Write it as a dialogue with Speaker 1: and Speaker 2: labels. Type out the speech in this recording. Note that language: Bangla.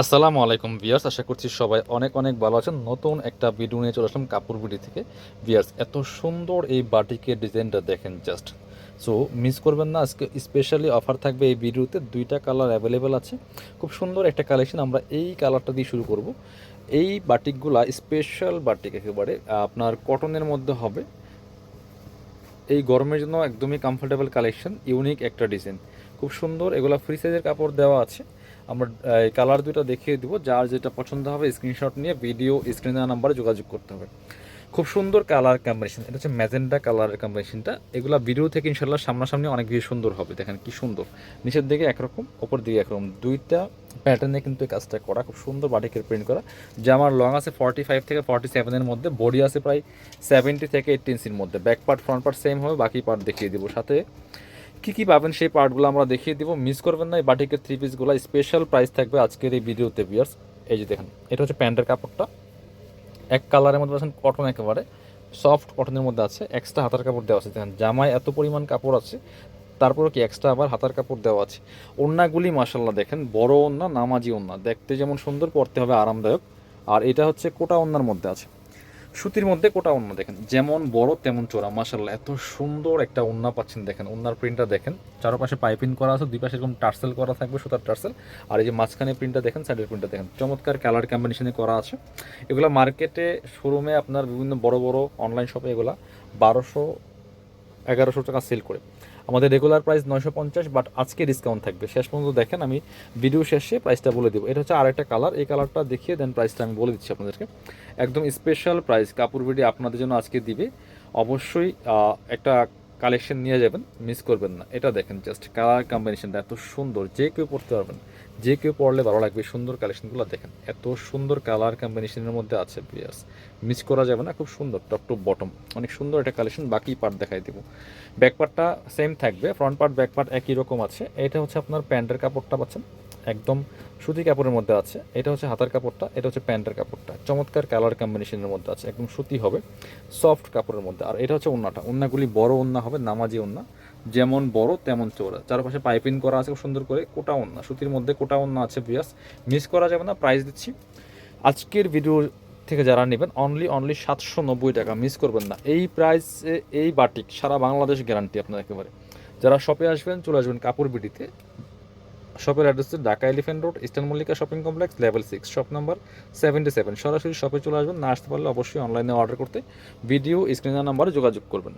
Speaker 1: আসসালামু আলাইকুম ভিয়ার্স আশা করছি সবাই অনেক অনেক ভালো আছেন। নতুন একটা ভিডিও নিয়ে চলে আসলাম কাপড় বিডি থেকে। ভিয়ার্স এত সুন্দর এই বাটিকের ডিজাইনটা দেখেন জাস্ট সো মিস করবেন না, আজকে স্পেশালি অফার থাকবে এই ভিডিওতে দুইটা কালার অ্যাভেলেবেল আছে। খুব সুন্দর একটা কালেকশন আমরা এই কালারটা দিয়ে শুরু করব। এই বাটিকগুলা স্পেশাল বাটিক একেবারে, আপনার কটনের মধ্যে হবে। এই গরমের জন্য একদমই কমফোর্টেবল কালেকশন ইউনিক একটা ডিজাইন খুব সুন্দর, এগুলা ফ্রি সাইজের কাপড় দেওয়া আছে। আমরা কালার দুটো দেখিয়ে দিব। যার যেটা পছন্দ হবে স্ক্রিনশট নিয়ে ভিডিও স্ক্রিনে নাম্বারে যোগাযোগ করতে হবে। খুব সুন্দর কালার কম্বিনেশন এটা হচ্ছে ম্যাজেন্ডা কালারের কম্বিনেশনটা এগুলো ভিডিও থেকে ইনশাল্লাহ সামনাসামনি অনেক বেশি সুন্দর হবে। দেখেন কি সুন্দর। নিচের দিকে একরকম, ওপর দিকে একরকম। দুইটা প্যাটার্নে কিন্তু এই কাজটা করা। খুব সুন্দর বাটিকের প্রিন্ট করা। জামার লং আছে ফর্টি ফাইভ থেকে ফর্টি সেভেনের মধ্যে বডি আছে প্রায় সেভেন্টি থেকে এইট ইঞ্চির মধ্যে। Back part front part same হবে, বাকি পার্ট দেখিয়ে দিব। সাথে কি কি পাবেন সেই পার্টগুলো আমরা দেখিয়ে দিব। মিস করবেন না, এই বাটিকের থ্রি পিসগুলো স্পেশাল প্রাইস থাকবে আজকের এই ভিডিওতে বিয়ার্স এই যে দেখেন, এটা হচ্ছে প্যান্টের কাপড়টা। এক কালারের মধ্যে পাচ্ছেন কটন একেবারে। সফট কটনের মধ্যে আছে এক্সট্রা হাতার কাপড় দেওয়া আছে। দেখেন, জামায় এত পরিমাণ কাপড় আছে তারপরে কি এক্সট্রা আবার হাতার কাপড় দেওয়া আছে। ওন্নাগুলি মাসাল্লাহ দেখেন, বড় ওন্না, নামাজি ওন্না। দেখতে যেমন সুন্দর পড়তে হবে আরামদায়ক। আর এটা হচ্ছে কোটা ওন্নার মধ্যে আছে। সুতির মধ্যে কোটা ওন্না দেখেন। যেমন বড়, তেমন চোরা মাসাল্লাহ এত সুন্দর একটা ওন্না পাচ্ছেন দেখেন ওন্নার প্রিন্টটা দেখেন। চারপাশে পাইপিং করা আছে, দুই পাশে এরকম টার্সেল করা থাকবে, সুতার টার্সেল। আর এই যে মাঝখানে প্রিন্টটা দেখেন সাইডের প্রিন্টটা দেখেন। চমৎকার কালার কম্বিনেশনে করা আছে। এগুলো মার্কেটে শোরুমে আপনার বিভিন্ন বড় বড় অনলাইন শপে এগুলা বারোশো, এগারোশো টাকা সেল করে। আমাদের রেগুলার প্রাইস নয়শো পঞ্চাশ বাট আজকে ডিসকাউন্ট থাকবে। শেষ পর্যন্ত দেখেন, আমি ভিডিও শেষে প্রাইসটা বলে দেবো। এটা হচ্ছে আর একটা কালার এই কালারটা দেখিয়ে দেন প্রাইসটা আমি বলে দিচ্ছি আপনাদেরকে। একদম স্পেশাল প্রাইস কাপড় ভিডিও আপনাদের জন্য আজকে দিবে। অবশ্যই একটা কালেকশন নিয়ে যাবেন মিস করবেন না। এটা দেখেন জাস্ট কালার কম্বিনেশনটা এত সুন্দর, যে কেউ পড়তে পারবেন। যে কেউ পড়লে ভালো লাগবে সুন্দর কালেকশনগুলো দেখেন, এত সুন্দর কালার কম্বিনেশনের মধ্যে আছে বিয়াস মিস করা যাবে না, খুব সুন্দর টপ টু বটম অনেক সুন্দর একটা কালেকশন বাকি পার্ট দেখাই দেবো। ব্যাক পার্টটা সেম থাকবে ফ্রন্ট পার্ট ব্যাক পার্ট একই রকম আছে। এটা হচ্ছে আপনার প্যান্টের কাপড়টা, পাচ্ছেন? একদম সুতি কাপড়ের মধ্যে আছে। এটা হচ্ছে হাতার কাপড়টা, এটা হচ্ছে প্যান্টের কাপড়টা। চমৎকার কালার কম্বিনেশনের মধ্যে আছে, একদম সুতি হবে। সফট কাপড়ের মধ্যে। আর এটা হচ্ছে ওন্নাটা। ওন্নাগুলি বড় ওন্না হবে, নামাজি ওন্না। যেমন বড়, তেমন চোরা চারপাশে পাইপিং করা আছে খুব সুন্দর করে, কোটা ওন্না। সুতির মধ্যে কোটা ওন্না আছে বিয়াস মিস করা যাবে না, প্রাইস দিচ্ছি। আজকের ভিডিও থেকে যারা নেবেন অনলি অনলি সাতশো নব্বই টাকা। মিস করবেন না। এই প্রাইসে, এই বাটিক সারা বাংলাদেশ গ্যারান্টি আপনার একেবারে। যারা শপে আসবেন, চলে আসবেন কাপড় বিডিতে। শপের অ্যাড্রেস হচ্ছে Dhaka elephant road eastern Mallika shopping complex level six shop number seventy seven সরাসরি শপে চলে আসবেন, না আসতে পারলে অবশ্যই অনলাইনে অর্ডার করতে ভিডিও স্ক্রিনার নাম্বারে যোগাযোগ করবেন।